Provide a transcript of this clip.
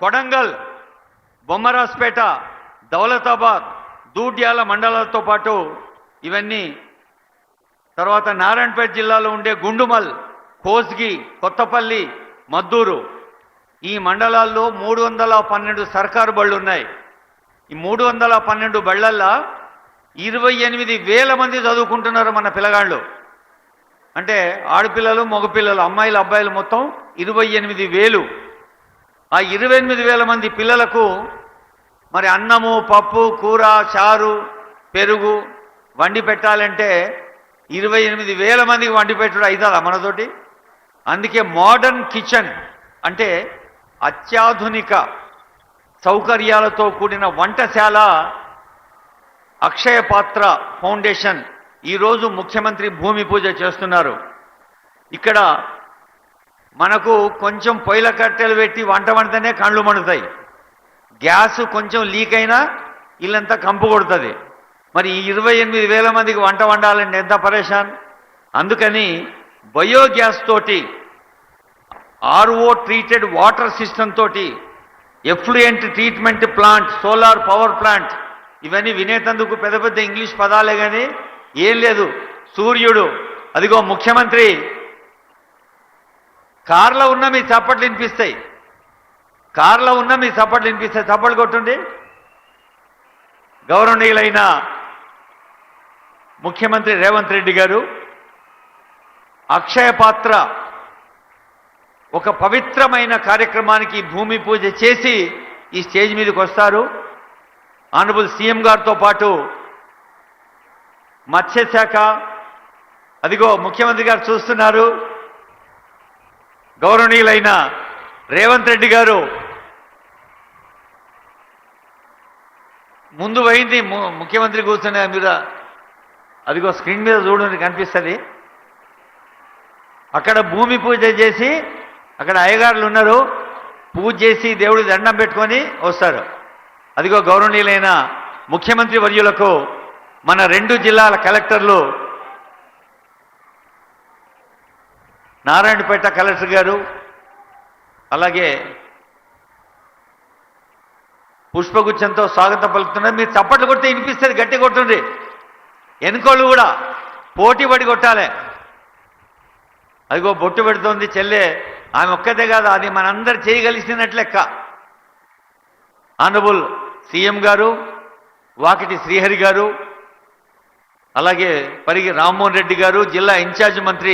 కొడంగల్ బొమ్మరాజ్పేట దౌలతాబాద్ దూడ్యాల మండలాలతో పాటు ఇవన్నీ తర్వాత నారాయణపేట జిల్లాలో ఉండే గుండుమల్ కోస్గి కొత్తపల్లి మద్దూరు ఈ మండలాల్లో మూడు వందల పన్నెండు సర్కారు బళ్ళు ఉన్నాయి. ఈ మూడు వందల పన్నెండు బళ్ళల్లో ఇరవై ఎనిమిది వేల మంది చదువుకుంటున్నారు మన పిల్లగాళ్ళు. అంటే ఆడపిల్లలు మగపిల్లలు అమ్మాయిలు అబ్బాయిలు మొత్తం ఇరవై ఎనిమిది వేలు ఆ ఇరవై ఎనిమిది వేల మంది పిల్లలకు మరి అన్నము పప్పు కూర చారు పెరుగు వండి పెట్టాలంటే ఇరవై ఎనిమిది వేల మందికి వండి పెట్టడం అవుతుందా మనతోటి? అందుకే మోడర్న్ కిచెన్ అంటే అత్యాధునిక సౌకర్యాలతో కూడిన వంటశాల అక్షయ పాత్ర ఫౌండేషన్ ఈరోజు ముఖ్యమంత్రి భూమి పూజ చేస్తున్నారు. ఇక్కడ మనకు కొంచెం పొయ్యిల కట్టెలు పెట్టి వంట వండితేనే కళ్ళు మండుతాయి. గ్యాస్ కొంచెం లీక్ అయినా ఇల్లంతా కంపు కొడుతుంది. మరి ఇరవై ఎనిమిది వేల మందికి వంట వండాలంటే ఎంత పరేషాన్? అందుకని బయోగ్యాస్ తోటి ఆర్ఓ ట్రీటెడ్ వాటర్ సిస్టమ్ తోటి effluent treatment plant solar power plant ఇవన్నీ వినేటందుకు పెద్ద పెద్ద ఇంగ్లీష్ పదాలే కానీ ఏం లేదు. సూర్యుడు అదిగో ముఖ్యమంత్రి కార్లో ఉన్న మీ చప్పట్లు వినిపిస్తాయి. కార్లో ఉన్న మీ చప్పట్లు వినిపిస్తాయి. చప్పట్లు కొట్టుండి. గౌరవనీయులైన ముఖ్యమంత్రి రేవంత్ రెడ్డి గారు అక్షయ పాత్ర ఒక పవిత్రమైన కార్యక్రమానికి భూమి పూజ చేసి ఈ స్టేజ్ మీదకి వస్తారు. ఆనరబుల్ సీఎం గారితో పాటు మత్స్యశాఖ అదిగో ముఖ్యమంత్రి గారు చూస్తున్నారు. గౌరవనీయులైన రేవంత్ రెడ్డి గారు ముందు పోయింది ము- ముఖ్యమంత్రి కూర్చునే మీద అదిగో స్క్రీన్ మీద చూడండి కనిపిస్తుంది. అక్కడ భూమి పూజ చేసి అక్కడ అయ్యగారులు ఉన్నారు. పూజ చేసి దేవుడి దండం పెట్టుకొని వస్తారు. అదిగో గౌరవనీయులైన ముఖ్యమంత్రి వర్యులకు మన రెండు జిల్లాల కలెక్టర్లు నారాయణపేట కలెక్టర్ గారు అలాగే పుష్పగుచ్చంతో స్వాగతం పలుకుతున్నారు. మీరు చప్పట్లు కొడితే వినిపిస్తుంది గట్టి కొట్టుండి ఎన్నికోళ్ళు కూడా పోటీ పడి కొట్టాలి. అదిగో బొట్టు పెడుతోంది చెల్లె. ఆమె ఒక్కతే కాదు అది మనందరు చేయగలిసినట్లు లెక్క. ఆనరబుల్ సీఎం గారు వాకిటి శ్రీహరి గారు అలాగే పరిగి రామ్మోహన్ రెడ్డి గారు జిల్లా ఇన్ఛార్జ్ మంత్రి